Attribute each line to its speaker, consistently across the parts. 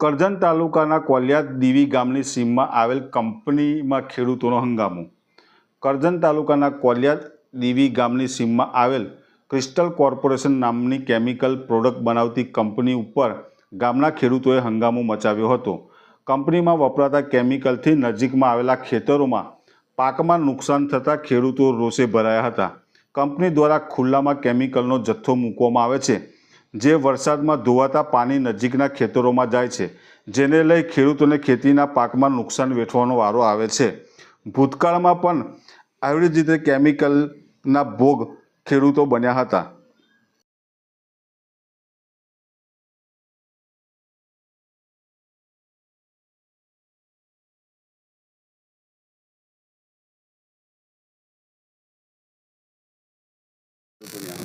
Speaker 1: કરજણ તાલુકાના કોલિયાદ દીવી ગામની સીમમાં આવેલ કંપનીમાં ખેડૂતોનો હંગામો. કરજણ તાલુકાના કોલિયાદ દીવી ગામની સીમમાં આવેલ ક્રિસ્ટલ કોર્પોરેશન નામની કેમિકલ પ્રોડક્ટ બનાવતી કંપની ઉપર ગામના ખેડૂતોએ હંગામો મચાવ્યો હતો. કંપનીમાં વપરાતા કેમિકલથી નજીકમાં આવેલા ખેતરોમાં પાકમાં નુકસાન થતાં ખેડૂતો રોષે ભરાયા હતા. કંપની દ્વારા ખુલ્લામાં કેમિકલનો જથ્થો મૂકવામાં આવે છે. જે વરસાદમાં ધોવાતા પાણી નજીકના ખેતરોમાં જાય છે, જેને લઈ ખેડૂતોને ખેતીના પાકમાં નુકસાન વેઠવાનો વારો આવે છે. ભૂતકાળમાં પણ આવી જ રીતે કેમિકલના ભોગ ખેડૂતો બન્યા હતા.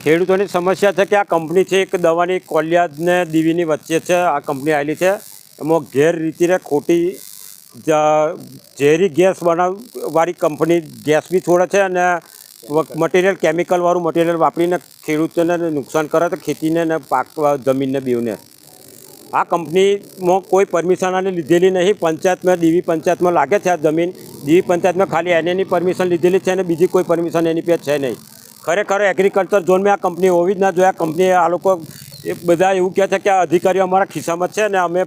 Speaker 2: ખેડૂતોની સમસ્યા છે કે આ કંપની છે, એક દવાની કોલિયાદ ને દીવીની વચ્ચે છે, આ કંપની આવેલી છે. એમાં ગેરરીતિને ખોટી ઝેરી ગેસ બનાવવાળી કંપની ગેસ બી છોડે છે અને મટીરિયલ કેમિકલવાળું મટીરિયલ વાપરીને ખેડૂતોને નુકસાન કરે છે ખેતીને ને પાક, જમીનને, બીવને. આ કંપનીમાં કોઈ પરમિશન આને લીધેલી નહીં. પંચાયતમાં, દીવી પંચાયતમાં લાગે છે આ જમીન. દીવી પંચાયતમાં ખાલી એની પરમિશન લીધેલી છે અને બીજી કોઈ પરમિશન એની પે છે નહીં. ખરેખર એગ્રીકલ્ચર ઝોનમાં આ કંપની હોવી જ ના જોઈએ. આ કંપની આ લોકો એ બધા એવું કહે છે કે આ અધિકારીઓ અમારા ખિસ્સામાં છે ને અમે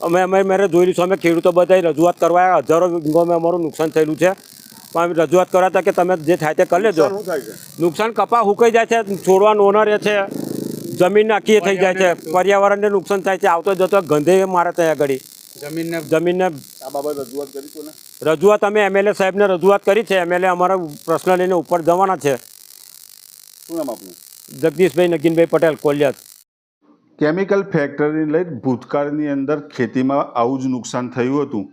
Speaker 2: અમે અમે મેરે જોયેલું છે. અમે ખેડૂતો બધાએ રજૂઆત કરવા. હજારો વીઘોમાં અમારું નુકસાન થયેલું છે. પણ અમે રજૂઆત કરવા હતા કે તમે જે થાય તે કરી લેજો. નુકસાન કપા હુકાઈ જાય છે છોડવા નોના રહે છે જમીન આખી એ થઈ જાય છે પર્યાવરણને નુકસાન થાય છે આવતો જતો ગંધે મારે ત્યાં આગળ.
Speaker 3: જમીનને
Speaker 2: જમીનને
Speaker 3: આ બાબત રજૂઆત કરી
Speaker 2: રજૂઆત અમે એમએલએ સાહેબને રજૂઆત કરી છે. એમએલએ અમારા પ્રશ્ન લઈને ઉપર જવાના છે.
Speaker 3: શું નામ આપનું?
Speaker 2: જગદીશભાઈ નગીનભાઈ પટેલ કોલિયાત
Speaker 1: કેમિકલ ફેક્ટરીને લઈ ભૂતકાળની અંદર ખેતીમાં આવું જ નુકસાન થયું હતું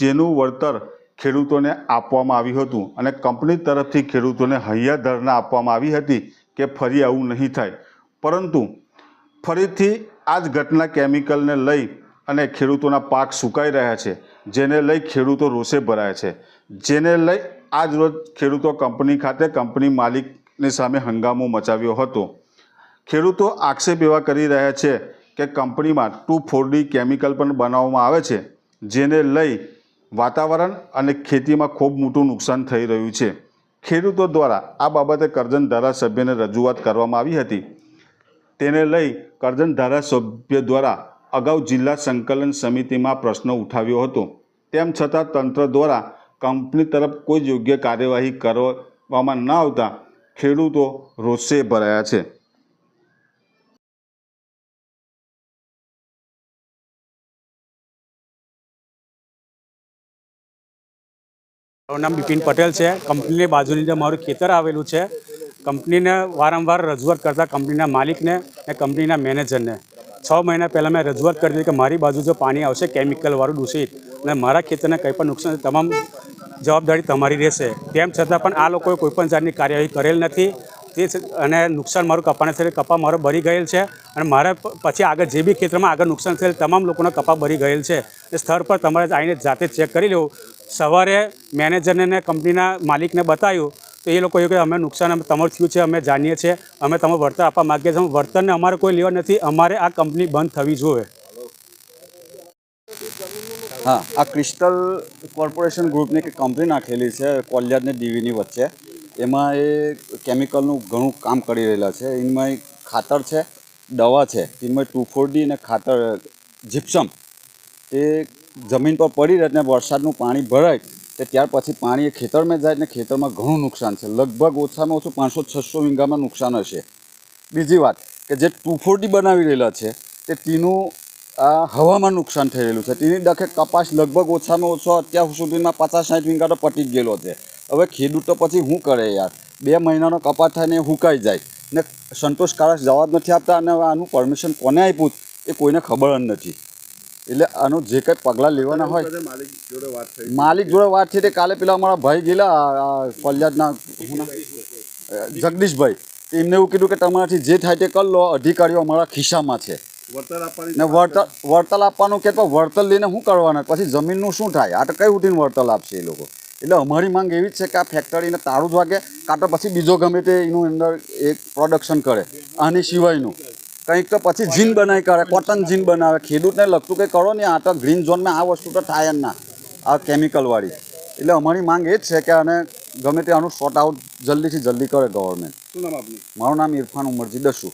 Speaker 1: જેનું વળતર ખેડૂતોને આપવામાં આવ્યું હતું અને કંપની તરફથી ખેડૂતોને હૈયા હૈયાધરણા આપવામાં આવી હતી કે ફરી આવું નહીં થાય. પરંતુ ફરીથી આ જ ઘટના કેમિકલને લઈ અને ખેડૂતોના પાક સુકાઈ રહ્યા છે જેને લઈ ખેડૂતો રોષે ભરાયા છે. જેને લઈ આજ રોજ ખેડૂતો કંપની ખાતે કંપની માલિકની સામે હંગામો મચાવ્યો હતો. ખેડૂતો આક્ષેપ એવા કરી રહ્યા છે કે કંપનીમાં ટુ ફોરડી કેમિકલ પણ બનાવવામાં આવે છે, જેને લઈ વાતાવરણ અને ખેતીમાં ખૂબ મોટું નુકસાન થઈ રહ્યું છે. ખેડૂતો દ્વારા આ બાબતે કરજણ ધારાસભ્યને રજૂઆત કરવામાં આવી હતી. તેને લઈ કરજણ ધારાસભ્ય દ્વારા અગાઉ જિલ્લા સંકલન સમિતિમાં પ્રશ્ન ઉઠાવ્યો હતો. તેમ છતાં તંત્ર દ્વારા કંપની તરફ કોઈ યોગ્ય કાર્યવાહી કરવામાં ન આવતા ખેડૂતો રોષે ભરાયા છે.
Speaker 4: મારું નામ બિપિન પટેલ છે. કંપનીની બાજુની જે મારું ખેતર આવેલું છે, કંપનીને વારંવાર રજૂઆત કરતા કંપનીના માલિકને અને કંપનીના મેનેજરને. છ મહિના પહેલાં મેં રજૂઆત કરી હતી કે મારી બાજુ જો પાણી આવશે, કેમિકલવાળું દૂષિત અને મારા ખેતરને કંઈ પણ નુકસાન તમામ જવાબદારી તમારી રહેશે. તેમ છતાં પણ આ લોકોએ કોઈપણ જાતની કાર્યવાહી કરેલ નથી. તે અને નુકસાન મારું કપાને થયેલ કપા મારો બરી ગયેલ છે. અને મારે પછી આગળ જે બી ખેતરમાં આગળ નુકસાન થયેલ તમામ લોકોના કપા બરી ગયેલ છે. એ સ્થળ પર તમારે આવીને જાતે ચેક કરી લેવું. સવારે મેનેજરને ને કંપનીના માલિકને બતાવ્યું તો એ લોકો કે અમે નુકસાન, અમે તમારું થયું છે, અમે જાણીએ છીએ. અમે તમે વળતર આપવા માગીએ છીએ. વળતરને અમારે કોઈ લેવા નથી. અમારે આ કંપની બંધ થવી જોઈએ.
Speaker 5: હા. આ ક્રિસ્ટલ કોર્પોરેશન ગ્રુપની એક કંપની નાખેલી છે કોલિયાર ને ડીવીની વચ્ચે. એમાં એ કેમિકલનું ઘણું કામ કરી રહેલા છે. એમાં ખાતર છે, દવા છે. એમાં ટુ ફોરડી અને ખાતર જીપ્સમ એ જમીન પર પડી રહે ને વરસાદનું પાણી ભરાય, તો ત્યાર પછી પાણી એ ખેતરમાં જાય ને ખેતરમાં ઘણું નુકસાન છે. લગભગ ઓછામાં ઓછું પાંચસો છસો વીંગામાં નુકસાન હશે. બીજી વાત, કે જે ટુ ફોરડી બનાવી રહેલા છે, તે તેનું હવામાં નુકસાન થઈ રહેલું છે. તેની દખે કપાસ લગભગ ઓછામાં ઓછો અત્યાર સુધીમાં પચાસ સાઠ વીંગા તો પટી જ ગયેલો છે. હવે ખેડૂત તો પછી શું કરે યાર? બે મહિનાનો કપાસ થાય ને હુકાઈ જાય. ને સંતોષકારક જવાબ નથી આપતા અને આનું પરમિશન કોને આપ્યું એ કોઈને ખબર જ નથી. એટલે આનું જે કંઈ પગલાં લેવાના હોય
Speaker 3: માલિક જોડે વાત થઈ
Speaker 5: માલિક જોડે વાત થઈ તે કાલે પેલા અમારા ભાઈ ગયેલા આ- આ ફરિયાદના જગદીશભાઈ. એમને એવું કીધું કે તમારાથી જે થાય તે કરી લો અધિકારીઓ અમારા ખિસ્સામાં છે.
Speaker 3: વળતર આપવાની
Speaker 5: વળતર વળતર આપવાનું કે તો વળતર લઈને શું કરવાના? પછી જમીનનું શું થાય? આ તો કઈ ઉઠીને વળતર આપશે એ લોકો? એટલે અમારી માંગ એવી જ છે કે આ ફેક્ટરીને તાળું જ વાગે કાં તો પછી બીજો ગમે તે એનું અંદર એક પ્રોડક્શન કરે આની સિવાયનું. કંઈક તો પછી જીન બનાવી કરે કોટન જીન બનાવે. ખેડૂતને લગતું કંઈ કરો ને આ તો ગ્રીન ઝોનમાં આ વસ્તુ તો થાય જ ના આ કેમિકલવાળી એટલે અમારી માંગ એ જ છે કે આને ગમે તે આનું શોર્ટ આઉટ જલ્દીથી જલ્દી કરે ગવર્મેન્ટ મારું નામ ઇરફાન ઉમરજી દસુ